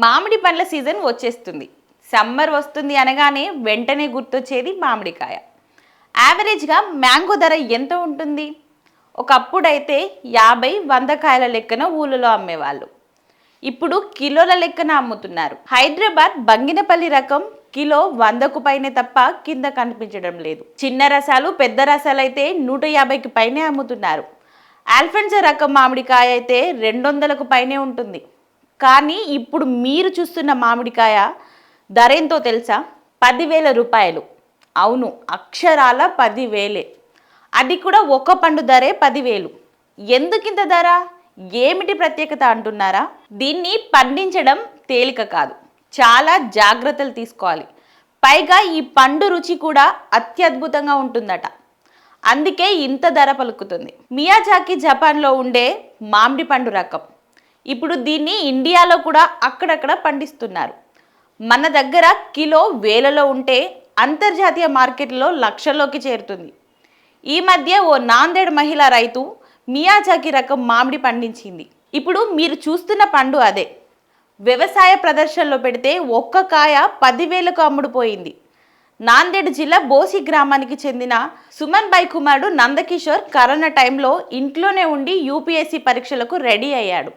మామిడి పండ్ల సీజన్ వచ్చేస్తుంది. సమ్మర్ వస్తుంది అనగానే వెంటనే గుర్తొచ్చేది మామిడికాయ. యావరేజ్గా మ్యాంగో ధర ఎంత ఉంటుంది? ఒకప్పుడైతే యాభై వంద కాయల లెక్కన ఊళ్ళలో అమ్మేవాళ్ళు. ఇప్పుడు కిలోల లెక్కన అమ్ముతున్నారు. హైదరాబాద్ బంగినపల్లి రకం కిలో వందకు పైనే తప్ప కింద కనిపించడం లేదు. చిన్న రసాలు పెద్ద రసాలు అయితే నూట యాభైకి పైనే అమ్ముతున్నారు. ఆల్ఫెన్సా రకం మామిడికాయ అయితే రెండు వందలకు పైనే ఉంటుంది. కానీ ఇప్పుడు మీరు చూస్తున్న మామిడికాయ ధర ఎంతో తెలుసా? పదివేల రూపాయలు. అవును అక్షరాల పదివేలే. అది కూడా ఒక పండు ధరే పదివేలు. ఎందుకింత ధర? ఏమిటి ప్రత్యేకత అంటున్నారా? దీన్ని పండించడం తేలిక కాదు. చాలా జాగ్రత్తలు తీసుకోవాలి. పైగా ఈ పండు రుచి కూడా అత్యద్భుతంగా ఉంటుందట. అందుకే ఇంత ధర పలుకుతుంది. మియాజాకి జపాన్లో ఉండే మామిడి పండు రకం. ఇప్పుడు దీన్ని ఇండియాలో కూడా అక్కడక్కడ పండిస్తున్నారు. మన దగ్గర కిలో వేలలో ఉంటే అంతర్జాతీయ మార్కెట్లో లక్షల్లోకి చేరుతుంది. ఈ మధ్య ఓ నాందేడ్ మహిళా రైతు మియాజాకి రకం మామిడి పండించింది. ఇప్పుడు మీరు చూస్తున్న పండు అదే. వ్యవసాయ ప్రదర్శనలో పెడితే ఒక్క కాయ పదివేలకు అమ్ముడుపోయింది. నాందేడ్ జిల్లా బోసి గ్రామానికి చెందిన సుమన్ బాయ్ కుమారుడు నందకిషోర్ కరోనా టైంలో ఇంట్లోనే ఉండి యూపీఎస్సీ పరీక్షలకు రెడీ అయ్యాడు.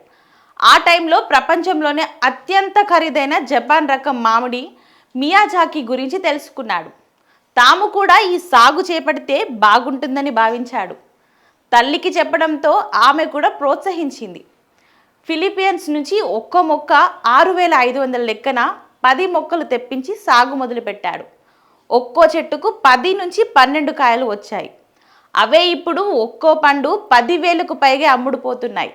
ఆ టైంలో ప్రపంచంలోనే అత్యంత ఖరీదైన జపాన్ రకం మామిడి మియాజాకి గురించి తెలుసుకున్నాడు. తాము కూడా ఈ సాగు చేపడితే బాగుంటుందని భావించాడు. తల్లికి చెప్పడంతో ఆమె కూడా ప్రోత్సహించింది. ఫిలిపియన్స్ నుంచి ఒక్క మొక్క ఆరు వేల ఐదు వందల లెక్కన పది మొక్కలు తెప్పించి సాగు మొదలుపెట్టాడు. ఒక్కో చెట్టుకు పది నుంచి పన్నెండు కాయలు వచ్చాయి. అవే ఇప్పుడు ఒక్కో పండు పదివేలకు పైగా అమ్ముడుపోతున్నాయి.